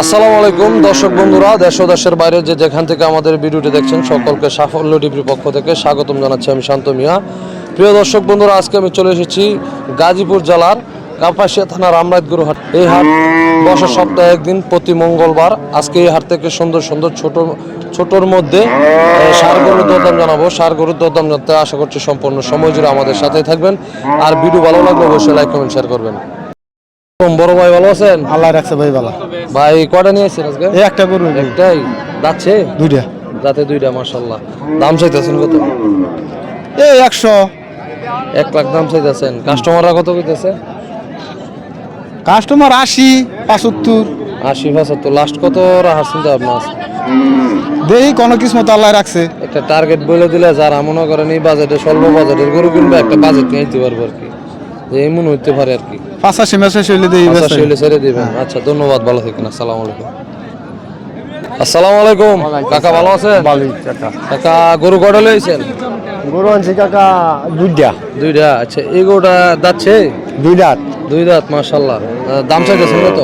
আসসালামু আলাইকুম, দর্শক বন্ধুরা, দেশ ও দেশের বাইরে যে যেখান থেকে আমাদের ভিডিওটি দেখছেন, সকলকে সাফল্য টিভির পক্ষ থেকে স্বাগতম জানাচ্ছি আমি শান্ত মিয়া। প্রিয় দর্শক বন্ধুরা, আজকে আমি চলে এসেছি গাজীপুর জেলার কাপাসিয়া থানার আমরাতগুরু হাট এই হাট বছর সপ্তাহে একদিন, প্রতি মঙ্গলবার। আজকে এই হাট থেকে সুন্দর সুন্দর ছোট, ছোটর মধ্যে সার গরুর দরদাম জানাব। সার গরুর দরদাম জানতে আশা করছি সম্পূর্ণ সময় জুড়ে আমাদের সাথেই থাকবেন। আর ভিডিও ভালো লাগলে অবশ্যই লাইক কমেন্ট শেয়ার করবেন। বড় ভাই ভালো আছেন? আল্লাহ রাখছে ভাই ভালো। ভাই কটা নিয়েছেন আজকে? এই একটা গরু একটাই? যাচ্ছে? দুইটা। যাতে দুইটা মাশাল্লাহ দাম চাইতেছেন কত? এই একশো। এক লাখ দাম চাইতেছেন। কাস্টমাররা কত কইতেছে? কাস্টমার আশি পঁচাত্তর। আশি পঁচাত্তর। লাস্ট কত রাখার চিন্তা দেখি কোনো কিসমত আল্লাহ রাখছে। একটা টার্গেট বলে দিলে যারা মনে করেন এই বাজেটে স্বল্প বাজেটের গরু কিনবে একটা বাজেট নিয়ে দিতে পারব আর কি। যে এমন হইতে পারে আর কি। পাঁচাশি মেশাশি হইলে দেই আচ্ছা বেচা। শৈলে ছেড়ে দিবেন। আচ্ছা ধন্যবাদ ভালো থাকেন আসসালামু আলাইকুম। আসসালামু আলাইকুম। কাকা ভালো আছেন? কাকা। গরু কটা লইছেন? গরু আনছি কাকা দুইটা। দুইটা? আচ্ছা এই গরুটা যাচ্ছে দুইটা দুই দাঁত। মাশাল্লাহ আহ, দাম চাইতেছেন কত?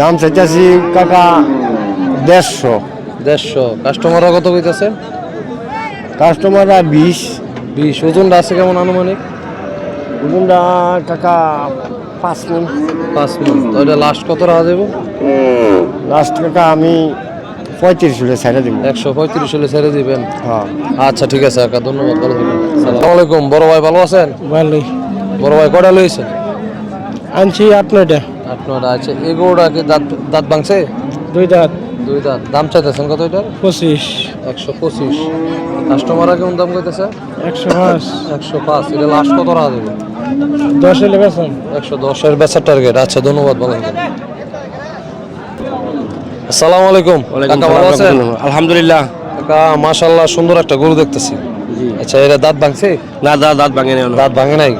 দাম চাইতেছি কাকা দেড়শো। দেড়শো। কাস্টমাররা কত কইতেছে? কাস্টমাররা বিশ। বিশ। ওজনটা আছে কেমন আনুমানিক? দুটা কাকা পাঁচ মিন পাঁচ মিনিট তো এটা লাস্ট কত রাখা যাব লাস্ট কাকা আমি পঁয়ত্রিশ হলে ছেড়ে দিব। একশো পঁয়ত্রিশ হলে ছেড়ে দিবেন? হ্যাঁ। আচ্ছা ঠিক আছে কাকা ধন্যবাদ ভালো থাকবেন। আসসালামু আলাইকুম। বড় ভাই ভালো আছেন? ভালোই। বড় ভাই কটা লইছেন আনছি আট নয়টা। আট নয়টা আছে এই গরুটা কি দাঁত দাঁত ভাঙছে? দুই দাঁত দুই দাঁত। দাম চাইতেছেন কত এটার? পঁচিশ। একশো পঁচিশ। কাস্টমাররা কেমন দাম কইতেছে? একশো পাঁচ। একশো পাঁচ। এটা লাস্ট কত রাখা যাবে দশ বেছেন একশো দশের বেচার টার্গেট আচ্ছা ধন্যবাদ বলেন আসসালামু আলাইকুম। কাকা ভালো আছেন? আলহামদুলিল্লাহ। কাকা মাশাল্লাহ সুন্দর একটা গরু দেখতেছি। আচ্ছা এটা দাঁত ভাঙছে? না দাঁত দাঁত ভাঙে নেই দাঁত ভাঙে নাই?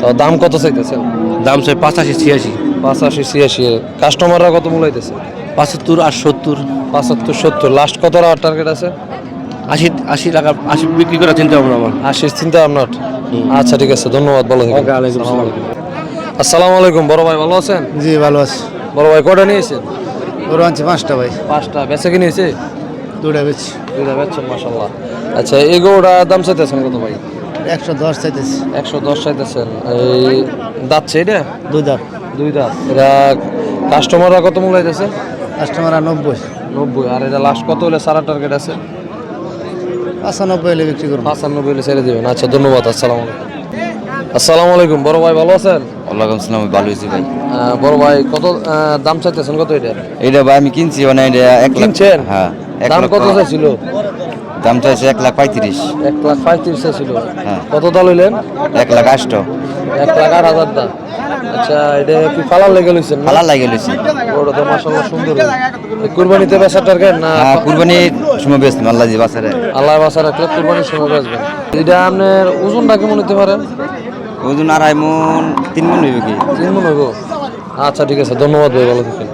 তো দাম কত চাইতেছেন? দাম চাই পাঁচাশি ছিয়াশি। পাঁচাশি ছিয়াশি কাস্টমাররা কত মূলাইতেছে পঁচাত্তর আর সত্তর। পঁচাত্তর সত্তর। লাস্ট কত রাখার টার্গেট আছে? আশি আশি টাকা আশি বিক্রি করার চিন্তা ভাবনা আমার। আশির চিন্তা আপনার আচ্ছা ঠিক আছে। ধন্যবাদ ভালো থাকবেন। আসসালামু আলাইকুম। বড় ভাই ভালো আছেন? জি ভালো আছে। বড় ভাই কটা নিয়েছেন? গরু আনছি পাঁচটা ভাই। পাঁচটা। বেচে কি নিয়েছে দুটা বেচি দুইটা বেচছেন মাসাল্লাহ আচ্ছা এই গরুটা দাম চাইতেছেন কত ভাই? একশো দশ চাইতেছি। একশো দশ চাইতেছেন। এই দাঁতছে এটা দুই দাঁত। দুই দাঁত। এটা কাস্টমাররা কত মূলাইতেছে কাস্টমার নব্বই। নব্বই। আর এটা লাস্ট কত হলে সারা টার্গেট আছে? পঁচানব্বই হলে বিক্রি করব। পাঁচানব্বই হলে ছেড়ে দেবেন। আচ্ছা ধন্যবাদ আসসালামু আলাইকুম। আসসালামু আলাইকুম বড় ভাই ভালো আছেন? ওয়ালাইকুম সালাম ভালো হয়েছি ভাই। বড় ভাই কত দাম চাইতেছেন কত এটা? এইটা ভাই আমি কিনছি মানে এটা এক লাখ কিনছেন? হ্যাঁ দাম কত চাইছিল? দাম চাইছে এক লাখ পঁয়ত্রিশ। এক লাখ পঁয়ত্রিশ চাইছিল হ্যাঁ। কত দাম হইলেন এক লাখ আষ্ট। এক লাখ আট হাজার দাম। আচ্ছা এটা কি ফালার লেগে লইছেন ভালো লাগে লইছি। ওটা তো মাশাআল্লাহ সুন্দর। কুরবানিতে বেচার টার্গেট না? হ্যাঁ কুরবানির সময় ব্যস্ত আল্লাহ জি বাসারে আল্লাহ বাসা রাখলে কুরবানির সময় বেচবেন। এটা আপনার ওজনটা কেমন হতে পারে? ওজন আড়াই মন তিন মন হইবে কি? তিন মন হইব। আচ্ছা ঠিক আছে ধন্যবাদ ভাই ভালো থাকেন।